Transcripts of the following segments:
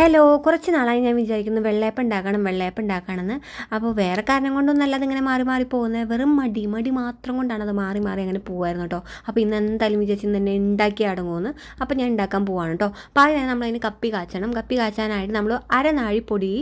Hello കുറച്ച് നാളായി ഞാൻ വിചാരിക്കുന്നു വെള്ളയപ്പം ഉണ്ടാക്കണം വെള്ളയപ്പം ഉണ്ടാക്കണമെന്ന് അപ്പോൾ വേറെ കാരണം കൊണ്ടൊന്നും അല്ലാതെ ഇങ്ങനെ മാറി മാറി പോകുന്നത്. വെറും മടി മടി മാത്രം കൊണ്ടാണ് അത് മാറി മാറി അങ്ങനെ പോകുമായിരുന്നു കേട്ടോ. അപ്പോൾ ഇന്ന് എന്തായാലും വിചാരിച്ച് ഇന്ന് തന്നെ ഉണ്ടാക്കി അടങ്ങുമെന്ന് അപ്പോൾ ഞാൻ ഉണ്ടാക്കാൻ പോവാണ് കേട്ടോ. അപ്പോൾ അതിന് നമ്മളതിന് കപ്പി കാച്ചണം. കപ്പി കാച്ചാനായിട്ട് നമ്മൾ അരനാഴി പൊടി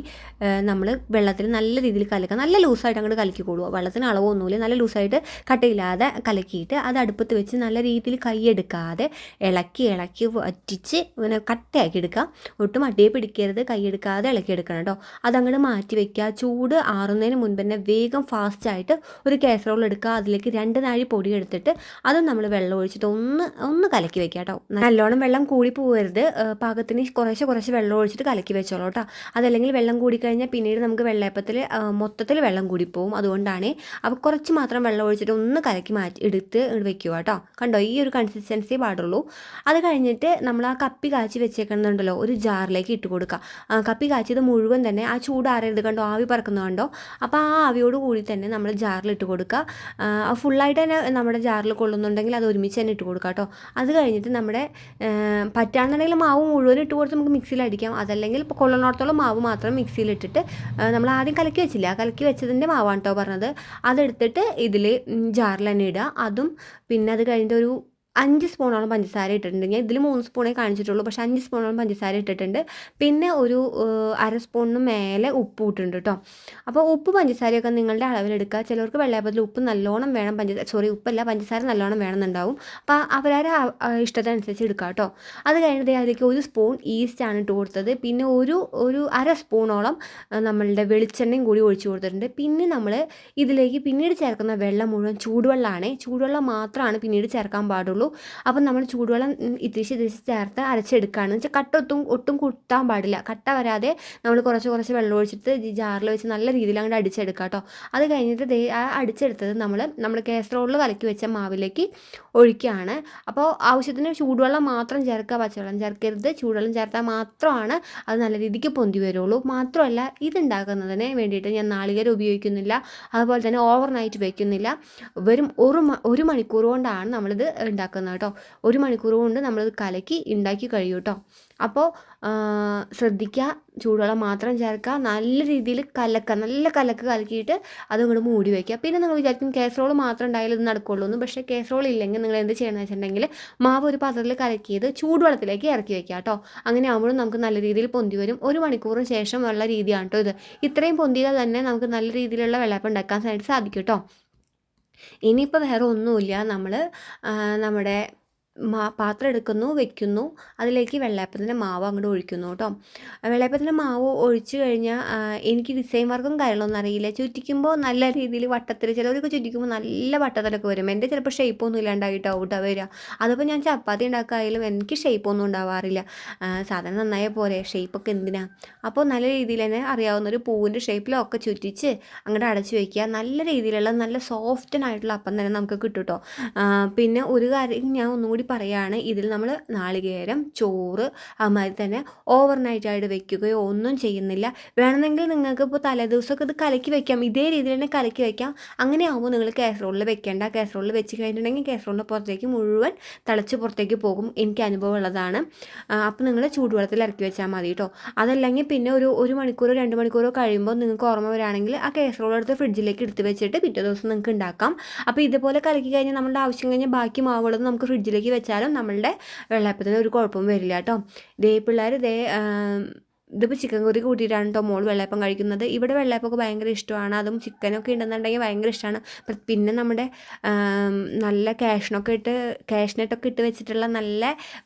നമ്മൾ വെള്ളത്തിൽ നല്ല രീതിയിൽ കലക്കുക. നല്ല ലൂസായിട്ട് അങ്ങോട്ട് കലക്കിക്കൊള്ളുക വെള്ളത്തിന് അളവൊന്നുമില്ല. നല്ല ലൂസായിട്ട് കട്ടയില്ലാതെ കലക്കിയിട്ട് അത് അടുപ്പത്ത് വെച്ച് നല്ല രീതിയിൽ കൈയെടുക്കാതെ ഇളക്കി ഇളക്കി വറ്റിച്ച് ഇങ്ങനെ കട്ടയാക്കി എടുക്കുക. ഒട്ടും അടിയെ പിടിക്കരുത് കൈയെടുക്കാതെ ഇളക്കിയെടുക്കണം കേട്ടോ അതങ്ങോട്ട് മാറ്റി വെക്കുക. ചൂട് ആറുന്നതിന് മുൻപ് തന്നെ വേഗം ഫാസ്റ്റായിട്ട് ഒരു കാസറോൾ എടുക്കുക. അതിലേക്ക് രണ്ട് നാഴി പൊടി എടുത്തിട്ട് അതും നമ്മൾ വെള്ളം ഒഴിച്ചിട്ട് ഒന്ന് ഒന്ന് കലക്കി വെക്കുക കേട്ടോ നല്ലോണം വെള്ളം കൂടി പോകരുത് പാകത്തിന് കുറേശ്ശെ കുറേശ്ശെ വെള്ളം ഒഴിച്ചിട്ട് കലക്കി വെച്ചോളൂ കേട്ടോ അതല്ലെങ്കിൽ വെള്ളം കൂടിക്കഴിഞ്ഞാൽ പിന്നീട് നമുക്ക് വെള്ളയപ്പത്തിൽ മൊത്തത്തിൽ വെള്ളം കൂടിപ്പോവും അതുകൊണ്ടാണ് അപ്പോൾ കുറച്ച് മാത്രം വെള്ളം ഒഴിച്ചിട്ട് ഒന്ന് കലക്കി മാറ്റി എടുത്ത് വെക്കുക കേട്ടോ കണ്ടോ? ഈ ഒരു കൺസിസ്റ്റൻസി പാടുള്ളൂ. അത് കഴിഞ്ഞിട്ട് നമ്മൾ ആ കപ്പി കാച്ചി വെച്ചേക്കുന്നുണ്ടല്ലോ ഒരു ജാറിലേക്ക് ഇട്ട് കൊടുക്കുക കപ്പി കാച്ചിയത് മുഴുവൻ തന്നെ ആ ചൂട് ആറരുത് കണ്ടോ? ആവി പറക്കുന്നത് കണ്ടോ? അപ്പോൾ ആ ആവിയോട് കൂടി തന്നെ നമ്മൾ ജാറിൽ ഇട്ട് കൊടുക്കുക ഫുള്ളായിട്ട് തന്നെ നമ്മുടെ ജാറിൽ കൊള്ളുന്നുണ്ടെങ്കിൽ അത് ഒരുമിച്ച് തന്നെ ഇട്ട് കൊടുക്കുക കേട്ടോ. അത് കഴിഞ്ഞിട്ട് നമ്മുടെ പറ്റാണെന്നുണ്ടെങ്കിൽ മാവ് മുഴുവൻ ഇട്ട് കൊടുത്ത് നമുക്ക് മിക്സിയിൽ അടിക്കാം. അതല്ലെങ്കിൽ ഇപ്പോൾ മാവ് മാത്രം മിക്സിയിൽ ഇട്ടിട്ട് നമ്മൾ ആദ്യം കലക്കി വെച്ചില്ല. കലക്കി വെച്ചതിന്റെ മാവാണ് കേട്ടോ പറഞ്ഞത്. അതെടുത്തിട്ട് ഇതിൽ ജാറിൽ തന്നെ ഇടുക. അതും പിന്നെ അത് കഴിഞ്ഞിട്ട് ഒരു അഞ്ച് സ്പൂണോളം പഞ്ചസാര ഇട്ടിട്ടുണ്ട്. ഞാൻ ഇതിൽ മൂന്ന് സ്പൂണേ കാണിച്ചിട്ടുള്ളൂ. പക്ഷേ അഞ്ച് സ്പൂണോളം പഞ്ചസാര ഇട്ടിട്ടുണ്ട്. പിന്നെ ഒരു അര സ്പൂണിന് മേലെ ഉപ്പ് ഇട്ടിട്ടുണ്ട് കേട്ടോ. അപ്പോൾ ഉപ്പ് പഞ്ചസാരയൊക്കെ നിങ്ങളുടെ അളവിലെടുക്കുക. ചിലർക്ക് വെള്ളയപ്പത്തിൽ ഉപ്പ് നല്ലോണം വേണം പഞ്ചസാര സോറി ഉപ്പല്ല പഞ്ചസാര നല്ലോണം വേണമെന്നുണ്ടാവും. അപ്പോൾ അവരവരെ ഇഷ്ടത്തിനനുസരിച്ച് എടുക്കുക കേട്ടോ. അത് കഴിഞ്ഞിട്ട് അതിലേക്ക് ഒരു സ്പൂൺ ഈസ്റ്റ് ആണ് ഇട്ട് കൊടുത്തത്. പിന്നെ ഒരു ഒരു അര സ്പൂണോളം നമ്മളുടെ വെളിച്ചെണ്ണയും കൂടി ഒഴിച്ചു കൊടുത്തിട്ടുണ്ട്. പിന്നെ നമ്മൾ ഇതിലേക്ക് പിന്നീട് ചേർക്കുന്ന വെള്ളം മുഴുവൻ ചൂടുവെള്ളമാണ്. ചൂടുവെള്ളം മാത്രമാണ് പിന്നീട് ചേർക്കാൻ പാടുള്ളൂ. അപ്പം നമ്മൾ ചൂടുവെള്ളം ഇതിരിച്ച് ഇതിരിച്ച് ചേർത്ത് അരച്ചെടുക്കുകയാണ് വെച്ചാൽ കട്ട ഒട്ടും ഒട്ടും കുത്താൻ പാടില്ല. കട്ട വരാതെ നമ്മൾ കുറച്ച് കുറച്ച് വെള്ളം ഒഴിച്ചിട്ട് ജാറിൽ വെച്ച് നല്ല രീതിയിൽ അങ്ങോട്ട് അടിച്ചെടുക്കുക കേട്ടോ അത് കഴിഞ്ഞിട്ട് ദേ ആ അടിച്ചെടുത്തത് നമ്മൾ നമ്മൾ കേസറോളിൽ കലക്കി വെച്ച മാവിലേക്ക് ഒഴിക്കുകയാണ് അപ്പോൾ ആവശ്യത്തിന് ചൂടുവെള്ളം മാത്രം ചേർക്കുക പച്ചവെള്ളം ചേർക്കരുത്. ചൂടുവെള്ളം ചേർത്താൽ മാത്രമാണ് അത് നല്ല രീതിക്ക് പൊന്തി വരുള്ളൂ. മാത്രമല്ല ഇതുണ്ടാക്കുന്നതിന് വേണ്ടിയിട്ട് ഞാൻ നാളികേരം ഉപയോഗിക്കുന്നില്ല. അതുപോലെ തന്നെ ഓവർ നൈറ്റ് വയ്ക്കുന്നില്ല വെറും ഒരു ഒരു മണിക്കൂർ കൊണ്ടാണ് നമ്മളിത് ഉണ്ടാക്കുന്നത്. ഉണ്ടാക്കുന്നത് കേട്ടോ. ഒരു മണിക്കൂർ കൊണ്ട് നമ്മളത് കലക്കി ഉണ്ടാക്കി കഴിയും കേട്ടോ. അപ്പോൾ ശ്രദ്ധിക്കുക ചൂടുവെള്ളം മാത്രം ചേർക്കുക. നല്ല രീതിയിൽ കലക്കുക. നല്ല കലക്ക് കലക്കിയിട്ട് അത് ഇങ്ങോട്ട് മൂടി വയ്ക്കുക പിന്നെ നിങ്ങൾ വിചാരിക്കും കേസറോൾ മാത്രം ഉണ്ടായാലും ഇത് നടക്കുള്ളൂ എന്ന്. പക്ഷേ കേസറോൾ ഇല്ലെങ്കിൽ നിങ്ങൾ എന്ത് ചെയ്യണമെന്ന് വെച്ചിട്ടുണ്ടെങ്കിൽ മാവ് ഒരു പാത്രത്തിൽ കലക്കിയത് ചൂടുവെള്ളത്തിലേക്ക് ഇറക്കി വയ്ക്കുക കേട്ടോ. അങ്ങനെ ആകുമ്പോഴും നമുക്ക് നല്ല രീതിയിൽ പൊന്തി വരും. ഒരു മണിക്കൂറിന് ശേഷം ഉള്ള രീതിയാണ് കേട്ടോ ഇത്. ഇത്രയും പൊന്തിയാൽ തന്നെ നമുക്ക് നല്ല രീതിയിലുള്ള വെള്ളപ്പം ഉണ്ടാക്കാൻ സാധിക്കും കേട്ടോ. ഇനിയിപ്പോൾ വേറെ ഒന്നുമില്ല. നമ്മൾ നമ്മുടെ മാ പാത്രം എടുക്കുന്നു വെക്കുന്നു. അതിലേക്ക് വെള്ളയപ്പത്തിന്റെ മാവ് അങ്ങോട്ട് ഒഴിക്കുന്നു കേട്ടോ. വെള്ളയപ്പത്തിന്റെ മാവ് ഒഴിച്ചു കഴിഞ്ഞാൽ എനിക്ക് ഡിസൈൻ വർക്കും കാര്യങ്ങളൊന്നും അറിയില്ല. ചുറ്റിക്കുമ്പോൾ നല്ല രീതിയിൽ വട്ടത്തിൽ ചിലവരൊക്കെ ചുറ്റിക്കുമ്പോൾ നല്ല വട്ടത്തിലൊക്കെ വരും. എന്റെ ചിലപ്പോൾ ഷേപ്പൊന്നും ഇല്ലാണ്ടായിട്ടാവും കേട്ടോ വരിക അതിപ്പോൾ ഞാൻ ചപ്പാത്തി ഉണ്ടാക്കായാലും എനിക്ക് ഷേപ്പൊന്നും ഉണ്ടാവാറില്ല. സാധനം നന്നായ പോലെ ഷേപ്പൊക്കെ എന്തിനാ? അപ്പോൾ നല്ല രീതിയിൽ തന്നെ അറിയാവുന്ന ഒരു പൂവിന്റെ ഷേപ്പിലൊക്കെ ചുറ്റിച്ച് അങ്ങോട്ട് അടച്ചു വയ്ക്കുക നല്ല രീതിയിലുള്ള നല്ല സോഫ്റ്റനായിട്ടുള്ള അപ്പം തന്നെ നമുക്ക് കിട്ടും കേട്ടോ പിന്നെ ഒരു കാര്യം ഞാൻ ഒന്നുകൂടി പറയുകയാണ് ഇതിൽ നമ്മൾ നാളികേരം ചോറ് അതുമാതിരി തന്നെ ഓവർ നൈറ്റായിട്ട് വെക്കുകയോ ഒന്നും ചെയ്യുന്നില്ല. വേണമെങ്കിൽ നിങ്ങൾക്ക് ഇപ്പോൾ തലേദിവസമൊക്കെ ഇത് കലക്കി വെക്കാം. ഇതേ രീതിയിൽ തന്നെ കലക്കി വെക്കാം. അങ്ങനെ ആകുമ്പോൾ നിങ്ങൾ കാസറോളിൽ വെക്കേണ്ട. കാസറോളിൽ വെച്ച് കഴിഞ്ഞിട്ടുണ്ടെങ്കിൽ കാസറോളിന്റെ പുറത്തേക്ക് മുഴുവൻ തിളച്ച് പുറത്തേക്ക് പോകും. എനിക്ക് അനുഭവം ഉള്ളതാണ്. അപ്പോൾ നിങ്ങൾ ചൂടുവെള്ളത്തിൽ ഇറക്കി വെച്ചാൽ മതി കേട്ടോ അതല്ലെങ്കിൽ പിന്നെ ഒരു ഒരു മണിക്കൂറോ രണ്ട് മണിക്കൂറോ കഴിയുമ്പോൾ നിങ്ങൾക്ക് ഓർമ്മ വരാണെങ്കിൽ ആ കാസറോൾ എടുത്ത് ഫ്രിഡ്ജിലേക്ക് എടുത്ത് വെച്ചിട്ട് പിറ്റേ ദിവസം നിങ്ങൾക്ക് ഉണ്ടാക്കാം. അപ്പോൾ ഇതുപോലെ കലക്കി കഴിഞ്ഞാൽ നമ്മുടെ ആവശ്യം കഴിഞ്ഞാൽ ബാക്കി മാവുകളൊന്നും നമുക്ക് ഫ്രിഡ്ജിലേക്ക് വെച്ചാലും നമ്മളുടെ വെള്ളയപ്പത്തിന് ഒരു കുഴപ്പവും വരില്ല കേട്ടോ. ദേ പിള്ളേർ ദേ ഇതിപ്പോൾ ചിക്കൻ കറി കൂട്ടിയിട്ടാണ് കേട്ടോ മോൾ വെള്ളയപ്പം കഴിക്കുന്നത്. ഇവിടെ വെള്ളയപ്പമൊക്കെ ഭയങ്കര ഇഷ്ടമാണ്. അതും ചിക്കനൊക്കെ ഉണ്ടെന്നുണ്ടെങ്കിൽ ഭയങ്കര ഇഷ്ടമാണ്. പിന്നെ നമ്മുടെ നല്ല ക്യാഷിനൊക്കെ ഇട്ട് കാഷ്നട്ടൊക്കെ ഇട്ട് വെച്ചിട്ടുള്ള നല്ല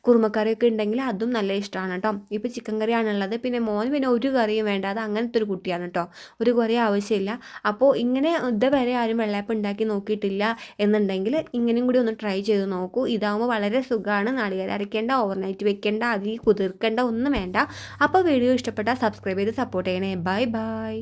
കുറുമക്കറിയൊക്കെ ഉണ്ടെങ്കിൽ അതും നല്ല ഇഷ്ടമാണ് കേട്ടോ ഇപ്പോൾ ചിക്കൻ കറിയാണുള്ളത് പിന്നെ മോൻ പിന്നെ ഒരു കറിയും വേണ്ട. അത് അങ്ങനത്തെ ഒരു കുട്ടിയാണ് കേട്ടോ ഒരു കറി ആവശ്യമില്ല. അപ്പോൾ ഇങ്ങനെ ഇതുവരെ ആരും വെള്ളയപ്പം ഉണ്ടാക്കി നോക്കിയിട്ടില്ല എന്നുണ്ടെങ്കിൽ ഇങ്ങനെയും കൂടി ഒന്ന് ട്രൈ ചെയ്ത് നോക്കൂ. ഇതാകുമ്പോൾ വളരെ സുഖമാണ് നാളികേരം അരയ്ക്കേണ്ട ഓവർനൈറ്റ് വെക്കേണ്ട അതിൽ കുതിർക്കേണ്ട ഒന്നും വേണ്ട. അപ്പോൾ വീഡിയോ ഇഷ്ടപ്പെട്ടാൽ സബ്സ്ക്രൈബ് ചെയ്ത് സപ്പോർട്ട് ചെയ്യണേ. Bye by